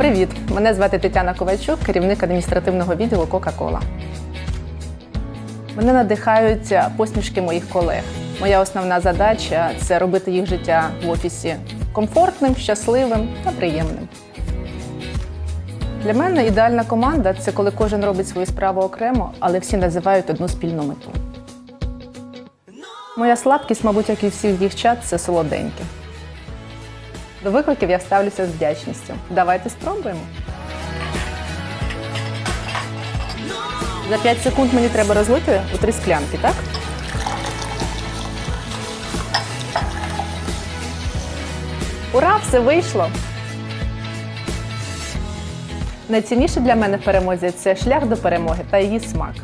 Привіт! Мене звати Тетяна Ковальчук, керівник адміністративного відділу Кока-Кола. Мене надихають посмішки моїх колег. Моя основна задача це робити їх життя в офісі комфортним, щасливим та приємним. Для мене ідеальна команда це коли кожен робить свою справу окремо, але всі називають одну спільну мету. Моя слабкість, мабуть, як і всіх дівчат, це солоденьке. До викликів я ставлюся з вдячністю. Давайте спробуємо. За 5 секунд мені треба розлити у три склянки, так? Ура, все вийшло! Найцінніше для мене в перемозі це шлях до перемоги та її смак.